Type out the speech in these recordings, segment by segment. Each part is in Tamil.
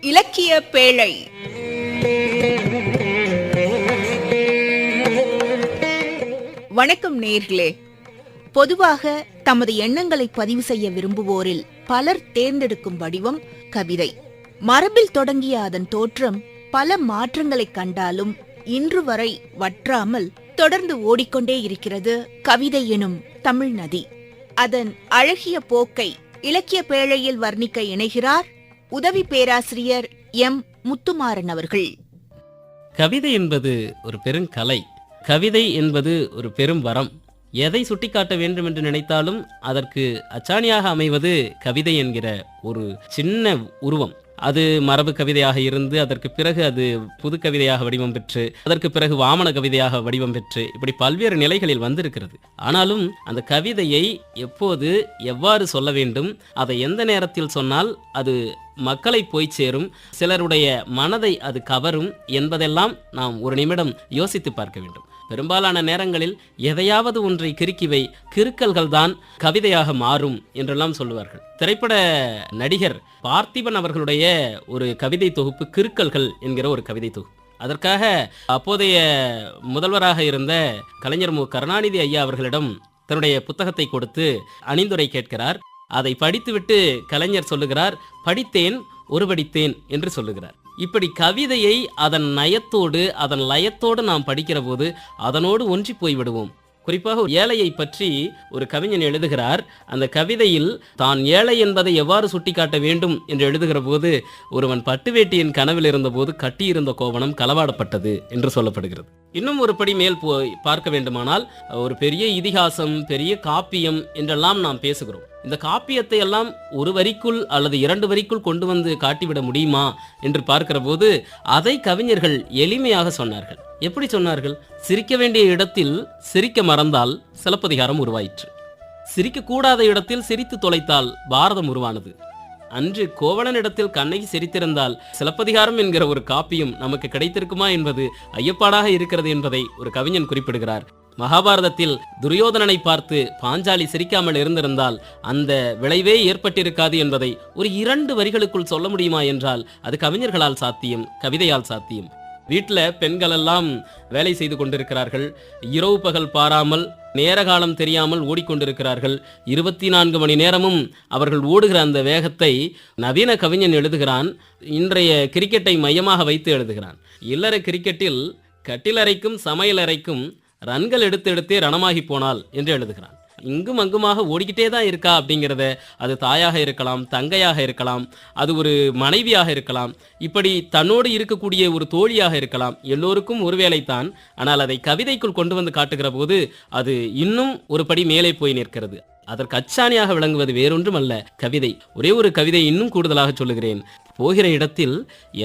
இலக்கிய பேழை. வணக்கம் நேர்களே. பொதுவாக தமது எண்ணங்களை பதிவு செய்ய விரும்புவோரில் பலர் தேர்ந்தெடுக்கும் வடிவம் கவிதை. மரபில் தொடங்கிய அதன் தோற்றம் பல மாற்றங்களைக் கண்டாலும் இன்று வரை வற்றாமல் தொடர்ந்து ஓடிக்கொண்டே இருக்கிறது கவிதை எனும் தமிழ் நதி. அதன் அழகிய போக்கை இலக்கிய பேழையில் வர்ணிக்க இணைகிறார் உதவி பேராசிரியர் எம். முத்துமாறன் அவர்கள். கவிதை என்பது ஒரு பெருங்கலை கவிதை என்பது ஒரு பெரும் வரம். எதை சுட்டிக்காட்ட வேண்டும் என்று நினைத்தாலும் அதற்கு அச்சாணியாக அமைவது கவிதை என்கிற ஒரு சின்ன உருவம். அது மரபு கவிதையாக இருந்து அதற்கு பிறகு அது புது கவிதையாக வடிவம் பெற்று அதற்கு பிறகு வாமன கவிதையாக வடிவம் பெற்று இப்படி பல்வேறு நிலைகளில் வந்திருக்கிறது. ஆனாலும் அந்த கவிதையை எப்போது எவ்வாறு சொல்ல வேண்டும் அதை எந்த நேரத்தில் சொன்னால் அது மக்களை போய் சேரும் சிலருடைய மனதை அது கவரும் என்பதெல்லாம் நாம் ஒரு நிமிடம் யோசித்து பார்க்க வேண்டும். பெரும்பாலான நேரங்களில் எதையாவது ஒன்றை கிறுக்கிவை கிறுக்கல்கள் தான் கவிதையாக மாறும் என்றெல்லாம் சொல்லுவார்கள். திரைப்பட நடிகர் பார்த்திபன் அவர்களுடைய ஒரு கவிதை தொகுப்பு கிறுக்கல்கள் என்கிற ஒரு கவிதை தொகுப்பு. அதற்காக அப்போதைய முதல்வராக இருந்த கலைஞர் மு. கருணாநிதி ஐயா அவர்களிடம் தன்னுடைய புத்தகத்தை கொடுத்து அணிந்துரை கேட்கிறார். அதை படித்துவிட்டு கலைஞர் சொல்லுகிறார் படித்தேன் ஒருபடித்தேன் என்று சொல்லுகிறார். இப்படி கவிதையை அதன் நயத்தோடு அதன் லயத்தோடு நாம் படிக்கிற போது அதனோடு ஒன்றி போய் விடுவோம் குறிப்பாக ஒரு ஏழையை பற்றி ஒரு கவிஞன் எழுதுகிறார். அந்த கவிதையில் தான் ஏழை என்பதை எவ்வாறு சுட்டிக்காட்ட வேண்டும் என்று எழுதுகிற போது ஒருவன் பட்டுவேட்டியின் கனவில் இருந்தபோது கட்டியிருந்த கோவணம் களவாடப்பட்டது என்று சொல்லப்படுகிறது. இன்னும் ஒரு படி மேல் போய் பார்க்க வேண்டுமானால் ஒரு பெரிய இதிகாசம் பெரிய காப்பியம் என்றெல்லாம் நாம் பேசுகிறோம். இந்த காப்பியத்தை எல்லாம் ஒரு வரிக்குள் அல்லது இரண்டு வரிக்குள் கொண்டு வந்து காட்டிவிட முடியுமா என்று பார்க்கிற போது அதை கவிஞர்கள் எளிமையாக சொன்னார்கள். எப்படி சொன்னார்கள்? சிரிக்க வேண்டிய இடத்தில் சிரிக்க மறந்தால் சிலப்பதிகாரம் உருவாயிற்று. சிரிக்க கூடாத இடத்தில் சிரித்து தொலைத்தால் பாரதம் உருவானது. அன்று கோவலனிடத்தில் கண்ணகி சிரித்திருந்தால் சிலப்பதிகாரம் என்கிற ஒரு காப்பியம் நமக்கு கிடைத்திருக்குமா என்பது ஐயப்பாடாக இருக்கிறது என்பதை ஒரு கவிஞன் குறிப்பிடுகிறார். மகாபாரதத்தில் துரியோதனனை பார்த்து பாஞ்சாலி சிரிக்காமல் இருந்திருந்தால் அந்த விளைவே ஏற்பட்டிருக்காது என்பதை ஒரு இரண்டு வரிகளுக்குள் சொல்ல முடியுமா என்றால் அது கவிஞர்களால் சாத்தியம் கவிதையால் சாத்தியம். வீட்டில் பெண்களெல்லாம் வேலை செய்து கொண்டிருக்கிறார்கள். இரவு பகல் பாராமல் நேர காலம் தெரியாமல் ஓடிக்கொண்டிருக்கிறார்கள். இருபத்தி நான்கு மணி நேரமும் அவர்கள் ஓடுகிற அந்த வேகத்தை நவீன கவிஞன் எழுதுகிறான். இன்றைய கிரிக்கெட்டை மையமாக வைத்து எழுதுகிறான். இல்லற கிரிக்கெட்டில் கட்டிலறைக்கும் சமையலறைக்கும் ரன்கள் எடுத்து எடுத்தே ரணமாகி போனால் என்று எழுதுகிறான். இங்கும் அங்குமாக ஓடிக்கிட்டே தான் இருக்கா அப்படிங்கிறத அது தாயாக இருக்கலாம் தங்கையாக இருக்கலாம் அது ஒரு மனைவியாக இருக்கலாம் இப்படி தன்னோடு இருக்கக்கூடிய ஒரு தோழியாக இருக்கலாம். எல்லோருக்கும் ஒரு தான் ஆனால் அதை கவிதைக்குள் கொண்டு வந்து காட்டுகிற போது அது இன்னும் ஒரு படி மேலே போய் நிற்கிறது. அதற்கு அச்சாணியாக விளங்குவது வேறொன்றும் அல்ல கவிதை. ஒரே ஒரு கவிதை இன்னும் கூடுதலாக சொல்லுகிறேன். போகிற இடத்தில்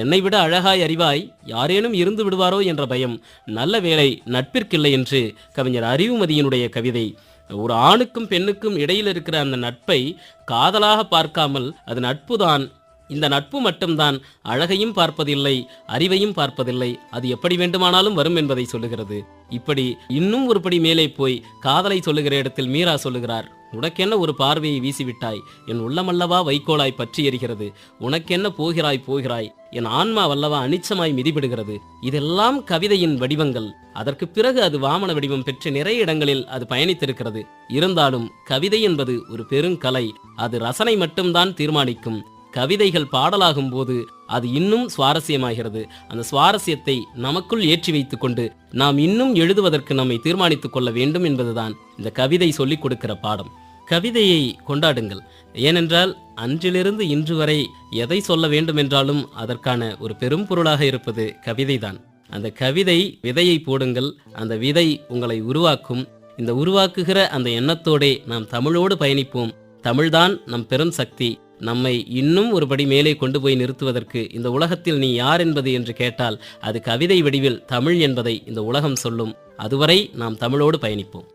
என்னை விட அழகாய் அறிவாய் யாரேனும் இருந்து விடுவாரோ என்ற பயம். நல்ல வேலை நட்பிற்கில்லை என்று கவிஞர் அறிவுமதியினுடைய கவிதை. ஒரு ஆணுக்கும் பெண்ணுக்கும் இடையில் இருக்கிற அந்த நட்பை காதலாக பார்க்காமல் அது நட்புதான். இந்த நட்பு மட்டும்தான். அழகையும் பார்ப்பதில்லை அறிவையும் பார்ப்பதில்லை. அது எப்படி வேண்டுமானாலும் வரும் என்பதை சொல்லுகிறது. இப்படி இன்னும் ஒருபடி மேலே போய் காதலை சொல்லுகிற இடத்தில் மீரா சொல்லுகிறார். உனக்கென்ன ஒரு பார்வையை வீசிவிட்டாய்? என் உள்ளமல்லவா வைக்கோலாய் பற்றி எரிகிறது. உனக்கென்ன போகிறாய் போகிறாய்? என் ஆன்மா வல்லவா அனிச்சமாய் மிதிபடுகிறது. இதெல்லாம் கவிதையின் வடிவங்கள். அதற்கு பிறகு அது வாமன வடிவம் பெற்று நிறைய இடங்களில் அது பயணித்திருக்கிறது. இருந்தாலும் கவிதை என்பது ஒரு பெருங்கலை அது ரசனை மட்டும்தான் தீர்மானிக்கும். கவிதைகள் பாடலாகும் போது அது இன்னும் சுவாரஸ்யமாகிறது. அந்த சுவாரஸ்யத்தை நமக்குள் ஏற்றி வைத்துக்கொண்டு நாம் இன்னும் எழுதுவதற்கு நம்மை தீர்மானித்துக் கொள்ள வேண்டும் என்பதுதான் இந்த கவிதை சொல்லிக் கொடுக்கிற பாடம். கவிதையை கொண்டாடுங்கள். ஏனென்றால் அன்றிலிருந்து இன்று வரை எதை சொல்ல வேண்டுமென்றாலும் அதற்கான ஒரு பெரும் பொருளாக இருப்பது கவிதைதான். அந்த கவிதை விதையை போடுங்கள். அந்த விதை உங்களை உருவாக்கும். இந்த உருவாக்குகிற அந்த எண்ணத்தோடே நாம் தமிழோடு பயணிப்போம். தமிழ்தான் நம் பெரும் சக்தி. நம்மை இன்னும் ஒருபடி மேலே கொண்டு போய் நிறுத்துவதற்கு இந்த உலகத்தில் நீ யார் என்பது என்று கேட்டால் அது கவிதை வடிவில் தமிழ் என்பதை இந்த உலகம் சொல்லும். அதுவரை நாம் தமிழோடு பயணிப்போம்.